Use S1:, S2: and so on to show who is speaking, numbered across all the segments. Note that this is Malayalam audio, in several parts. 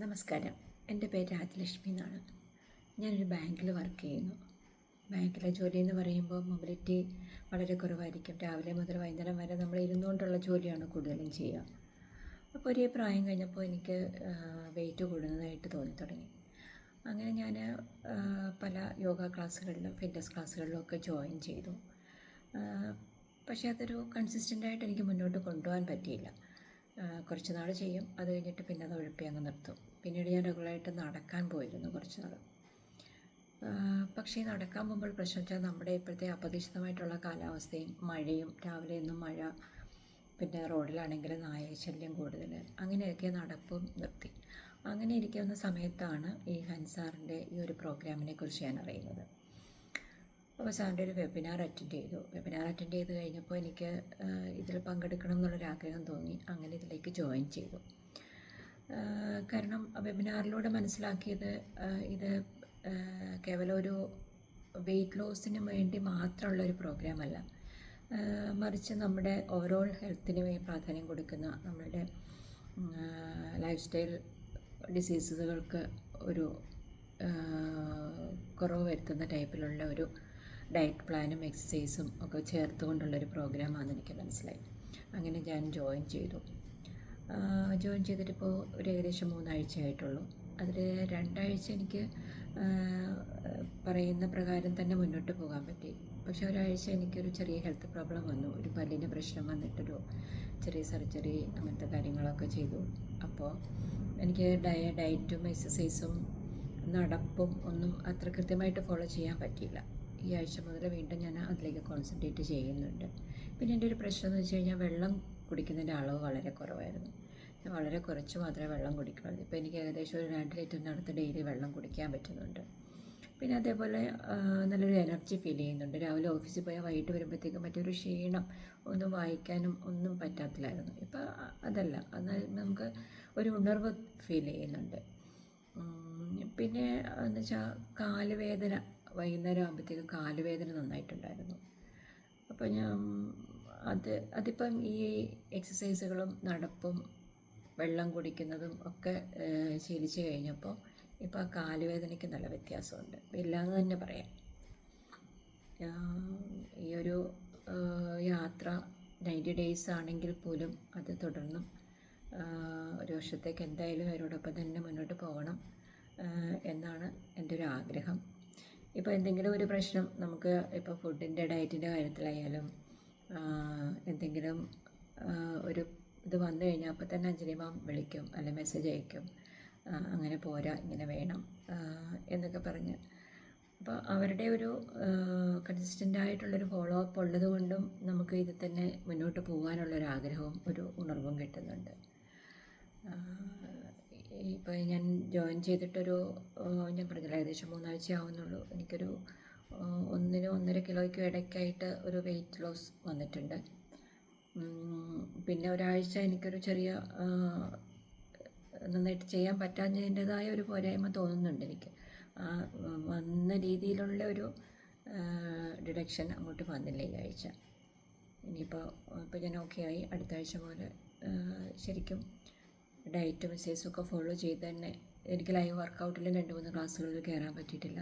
S1: നമസ്കാരം. എന്റെ പേര് രാജലക്ഷ്മി എന്നാണ്. ഞാനൊരു ബാങ്കിൽ വർക്ക് ചെയ്യുന്നു. ബാങ്കിലെ ജോലി എന്ന് പറയുമ്പോൾ മൊബിലിറ്റി വളരെ കുറവായിരിക്കും. രാവിലെ മുതൽ വൈകുന്നേരം വരെ നമ്മൾ ഇരുന്നുകൊണ്ടുള്ള ജോലിയാണ് കൂടുതലും ചെയ്യുക. അപ്പോൾ ഒരേ പ്രായം കഴിഞ്ഞപ്പോൾ എനിക്ക് വെയിറ്റ് കൂടുന്നതായിട്ട് തോന്നി തുടങ്ങി അങ്ങനെ ഞാൻ പല യോഗ ക്ലാസ്സുകളിലും ഫിറ്റ്നസ് ക്ലാസ്സുകളിലും ഒക്കെ ജോയിൻ ചെയ്തു. പക്ഷേ അതൊരു കൺസിസ്റ്റന്റായിട്ട് എനിക്ക് മുന്നോട്ട് കൊണ്ടുപോകാൻ പറ്റിയില്ല. കുറച്ച് നാൾ ചെയ്യും. അത് കഴിഞ്ഞിട്ട് പിന്നെ അത് ഉഴപ്പി അങ്ങ് നിർത്തും. പിന്നീട് ഞാൻ റെഗുലറായിട്ട് നടക്കാൻ പോയിരുന്നു കുറച്ച് നാൾ പക്ഷേ നടക്കാൻ പോകുമ്പോൾ പ്രശ്നം വെച്ചാൽ നമ്മുടെ ഇപ്പോഴത്തെ അപ്രതീക്ഷിതമായിട്ടുള്ള കാലാവസ്ഥയും മഴയും രാവിലെ എന്നും മഴ പിന്നെ റോഡിലാണെങ്കിൽ നായ ശല്യം കൂടുതൽ. അങ്ങനെയൊക്കെ നടപ്പും നിർത്തി. അങ്ങനെ ഇരിക്കുന്ന സമയത്താണ് ഈ ഹൻസാറിന്റെ ഈ ഒരു പ്രോഗ്രാമിനെ കുറിച്ച് ഞാൻ അറിയുന്നത്. അപ്പോൾ സാറിന്റെ ഒരു വെബിനാർ അറ്റൻഡ് ചെയ്തു. വെബിനാർ അറ്റൻഡ് ചെയ്ത് കഴിഞ്ഞപ്പോൾ എനിക്ക് ഇതിൽ പങ്കെടുക്കണം എന്നുള്ളൊരാഗ്രഹം തോന്നി. അങ്ങനെ ഇതിലേക്ക് ജോയിൻ ചെയ്തു. കാരണം വെബിനാറിലൂടെ മനസ്സിലാക്കിയത് ഇത് കേവലം ഒരു വെയിറ്റ് ലോസിന് വേണ്ടി മാത്രമുള്ള ഒരു പ്രോഗ്രാം അല്ല മറിച്ച് നമ്മുടെ ഓവറോൾ ഹെൽത്തിന് പ്രാധാന്യം കൊടുക്കുന്ന നമ്മളുടെ ലൈഫ് സ്റ്റൈൽ ഡിസീസുകൾക്ക് ഒരു കുറവ് വരുത്തുന്ന ടൈപ്പിലുള്ള ഒരു ഡയറ്റ് പ്ലാനും എക്സസൈസും ഒക്കെ ചേർത്തുകൊണ്ടുള്ളൊരു പ്രോഗ്രാമാണെന്ന് എനിക്ക് മനസ്സിലായി അങ്ങനെ ഞാൻ ജോയിൻ ചെയ്തു. ജോയിൻ ചെയ്തിട്ടിപ്പോൾ ഒരു ഏകദേശം മൂന്നാഴ്ച ആയിട്ടുള്ളൂ അതിൽ രണ്ടാഴ്ച എനിക്ക് പറയുന്ന പ്രകാരം തന്നെ മുന്നോട്ട് പോകാൻ പറ്റി. പക്ഷെ ഒരാഴ്ച എനിക്കൊരു ചെറിയ ഹെൽത്ത് പ്രോബ്ലം വന്നു. ഒരു പല്ലിന് പ്രശ്നം വന്നിട്ടൊരു ചെറിയ സർജറി അങ്ങനത്തെ കാര്യങ്ങളൊക്കെ ചെയ്തു. അപ്പോൾ എനിക്ക് ഡയ ഡയറ്റും എക്സസൈസും നടപ്പും ഒന്നും അത്ര കൃത്യമായിട്ട് ഫോളോ ചെയ്യാൻ പറ്റിയില്ല. ഈ ആഴ്ച മുതൽ വീണ്ടും ഞാൻ അതിലേക്ക് കോൺസെൻട്രേറ്റ് ചെയ്യുന്നുണ്ട്. പിന്നെ എന്റെ ഒരു പ്രശ്നം എന്ന് വെച്ച് കഴിഞ്ഞാൽ വെള്ളം കുടിക്കുന്നതിന്റെ അളവ് വളരെ കുറവായിരുന്നു. ഞാൻ വളരെ കുറച്ച് മാത്രമേ വെള്ളം കുടിക്കുള്ളൂ. ഇപ്പോൾ എനിക്ക് ഏകദേശം ഒരു രണ്ട് ലിറ്ററിനടുത്ത് ഡെയിലി വെള്ളം കുടിക്കാൻ പറ്റുന്നുണ്ട്. പിന്നെ അതേപോലെ നല്ലൊരു എനർജി ഫീൽ ചെയ്യുന്നുണ്ട്. രാവിലെ ഓഫീസിൽ പോയാൽ വൈകിട്ട് വരുമ്പോഴത്തേക്കും മറ്റൊരു ക്ഷീണം ഒന്നും വായിക്കാനും ഒന്നും പറ്റാത്തില്ലായിരുന്നു. ഇപ്പോൾ അതല്ല അത് നമുക്ക് ഒരു ഉണർവ് ഫീൽ ചെയ്യുന്നുണ്ട്. പിന്നെ എന്ന് വെച്ചാൽ കാലുവേദന വൈകുന്നേരം ആകുമ്പോഴത്തേക്ക് കാലുവേദന നന്നായിട്ടുണ്ടായിരുന്നു. അപ്പോൾ ഞാൻ അത് അതിപ്പം ഈ എക്സസൈസുകളും നടപ്പും വെള്ളം കുടിക്കുന്നതും ഒക്കെ ശീലിച്ചു കഴിഞ്ഞപ്പോൾ ഇപ്പോൾ ആ കാലുവേദനയ്ക്ക് നല്ല വ്യത്യാസമുണ്ട്. ഇല്ലാന്ന് തന്നെ പറയാം. ഈ ഒരു യാത്ര നയന്റി ഡേയ്സ് ആണെങ്കിൽ പോലും അത് തുടർന്നും ഒരു വർഷത്തേക്ക് എന്തായാലും അവരോടൊപ്പം തന്നെ മുന്നോട്ട് പോകണം എന്നാണ് എന്റെ ഒരു ആഗ്രഹം. ഇപ്പോൾ എന്തെങ്കിലും ഒരു പ്രശ്നം നമുക്ക് ഇപ്പോൾ ഫുഡിന്റെ ഡയറ്റിന്റെ കാര്യത്തിലായാലും എന്തെങ്കിലും ഒരു ഇത് വന്നു കഴിഞ്ഞാൽ അപ്പോൾ തന്നെ അഞ്ജലി മാം വിളിക്കും അല്ലെ മെസ്സേജ് അയക്കും. അങ്ങനെ പോരാ ഇങ്ങനെ വേണം എന്നൊക്കെ പറഞ്ഞ്. അപ്പോൾ അവരുടെ ഒരു കൺസിസ്റ്റന്റ് ആയിട്ടുള്ളൊരു ഫോളോ അപ്പ് ഉള്ളത് കൊണ്ടും നമുക്ക് ഇത് തന്നെ മുന്നോട്ട് പോകാനുള്ളൊരു ആഗ്രഹവും ഒരു ഉണർവും കിട്ടുന്നുണ്ട്. ഇപ്പോൾ ഞാൻ ജോയിൻ ചെയ്തിട്ടൊരു ഞാൻ പറഞ്ഞില്ല ഏകദേശം മൂന്നാഴ്ച ആവുന്നുള്ളൂ എനിക്കൊരു ഒന്നിന് ഒന്നര കിലോയ്ക്ക് ഇടയ്ക്കായിട്ട് ഒരു വെയിറ്റ് ലോസ് വന്നിട്ടുണ്ട്. പിന്നെ ഒരാഴ്ച എനിക്കൊരു ചെറിയ നന്നായിട്ട് ചെയ്യാൻ പറ്റാഞ്ഞതിന്റെതായ ഒരു പോരായ്മ തോന്നുന്നുണ്ട് എനിക്ക്. വന്ന രീതിയിലുള്ള ഒരു ഡിഡക്ഷൻ അങ്ങോട്ട് വന്നില്ല ഈ ആഴ്ച. ഇനിയിപ്പോൾ ഇപ്പോൾ ഞാൻ ഓക്കെ ആയി. അടുത്ത ആഴ്ച പോലെ ശരിക്കും ഡയറ്റും എക്സസൈസും ഫോളോ ചെയ്ത് തന്നെ എനിക്ക് ലൈവ് വർക്കൗട്ടിലും രണ്ട് മൂന്ന് ക്ലാസ്സുകളിൽ കയറാൻ പറ്റിയിട്ടില്ല.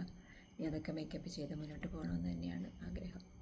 S1: ഇനി അതൊക്കെ മേക്കപ്പ് ചെയ്ത് മുന്നോട്ട് പോകണമെന്ന് തന്നെയാണ് ആഗ്രഹം.